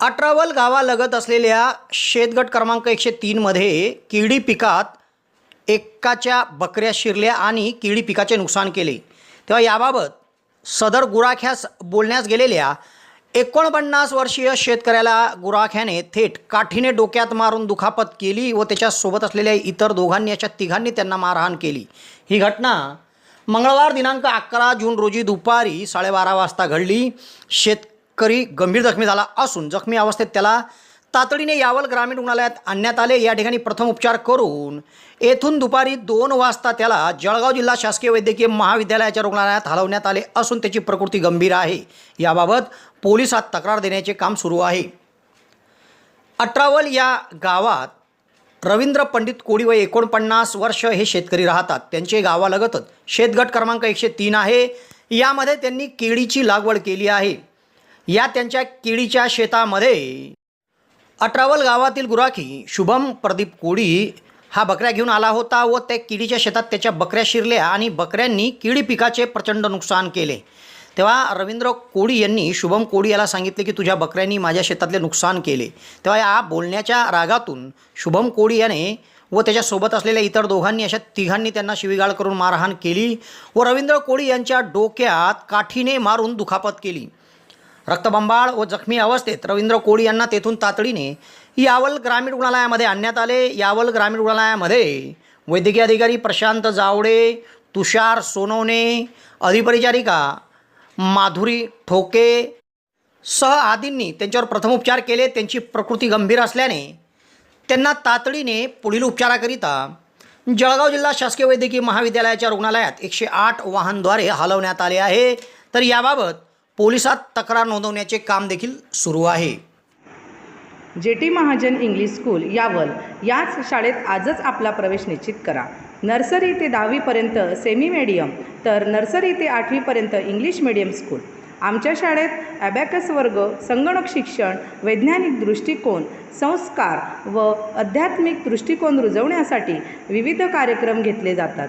अठरावल गावालगत असलेल्या शेतगट क्रमांक एकशे तीनमध्ये किडी पिकात एकाच्या बकऱ्या शिरल्या आणि किडी पिकाचे नुकसान केले. तेव्हा याबाबत सदर गुराख्यास बोलण्यास गेलेल्या एकोणपन्नास वर्षीय शेतकऱ्याला गुराख्याने थेट काठीने डोक्यात मारून दुखापत केली व त्याच्यासोबत असलेल्या इतर दोघांनी अशा तिघांनी त्यांना मारहाण केली. ही घटना मंगळवार दिनांक अकरा जून रोजी दुपारी साडेबारा वाजता घडली. शेत शेतकरी गंभीर जखमी झाला असून जखमी अवस्थेत त्याला तातडीने यावल ग्रामीण रुग्णालयात आणण्यात आले. या ठिकाणी प्रथम उपचार करून येथून दुपारी दोन वाजता त्याला जळगाव जिल्हा शासकीय वैद्यकीय महाविद्यालयाच्या रुग्णालयात हलवण्यात आले असून त्याची प्रकृती गंभीर आहे. याबाबत पोलिसात तक्रार देण्याचे काम सुरू आहे. अठरावल या गावात रवींद्र पंडित कोळी व एकोणपन्नास वर्ष हे शेतकरी राहतात. त्यांचे गावालगतच शेतगट क्रमांक एकशे तीन आहे. यामध्ये त्यांनी केळीची लागवड केली आहे. या त्यांच्या केळीच्या शेतामध्ये. अठरावल गावातील गुराखी शुभम प्रदीप कोळी हा बकऱ्या घेऊन आला होता व त्या किडीच्या शेतात त्याच्या बकऱ्या शिरल्या आणि बकऱ्यांनी किडी पिकाचे प्रचंड नुकसान केले. तेव्हा रवींद्र कोळी यांनी शुभम कोळी याला सांगितले की तुझ्या बकऱ्यांनी माझ्या शेतातले नुकसान केले. तेव्हा या बोलण्याच्या रागातून शुभम कोळी याने व त्याच्यासोबत असलेल्या इतर दोघांनी अशा तिघांनी त्यांना शिवीगाळ करून मारहाण केली व रवींद्र कोळी यांच्या डोक्यात काठीने मारून दुखापत केली. रक्तबंबाळ व जखमी अवस्थेत रवींद्र कोळी यांना तेथून तातडीने यावल ग्रामीण रुग्णालयामध्ये आणण्यात आले. यावल ग्रामीण रुग्णालयामध्ये वैद्यकीय अधिकारी प्रशांत जावडे तुषार सोनवणे अधिपरिचारिका माधुरी ठोके सह आदींनी त्यांच्यावर प्रथमोपचार केले. त्यांची प्रकृती गंभीर असल्याने त्यांना तातडीने पुढील उपचाराकरिता जळगाव जिल्हा शासकीय वैद्यकीय महाविद्यालयाच्या रुग्णालयात एकशे आठ वाहनद्वारे हलवण्यात आले आहे. तर याबाबत पोलिसात तक्रार नोंदवण्याचे काम देखील सुरू आहे. J T Mahajan English school Yawal याच शाळेत आजच आपला प्रवेश निश्चित करा. नर्सरी ते दहावीपर्यंत सेमी मीडियम तर नर्सरी ते आठवीपर्यंत इंग्लिश मीडियम स्कूल आमच्या शाळेत ॲबॅकस वर्ग संगणक शिक्षण वैज्ञानिक दृष्टिकोन संस्कार व आध्यात्मिक दृष्टिकोन रुजवण्यासाठी विविध कार्यक्रम घेतले जातात.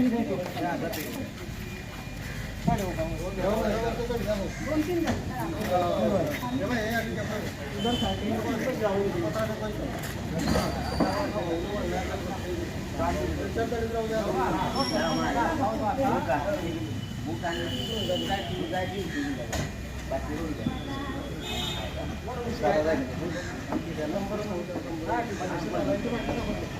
bukan lagi lagi batu lagi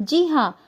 जी हाँ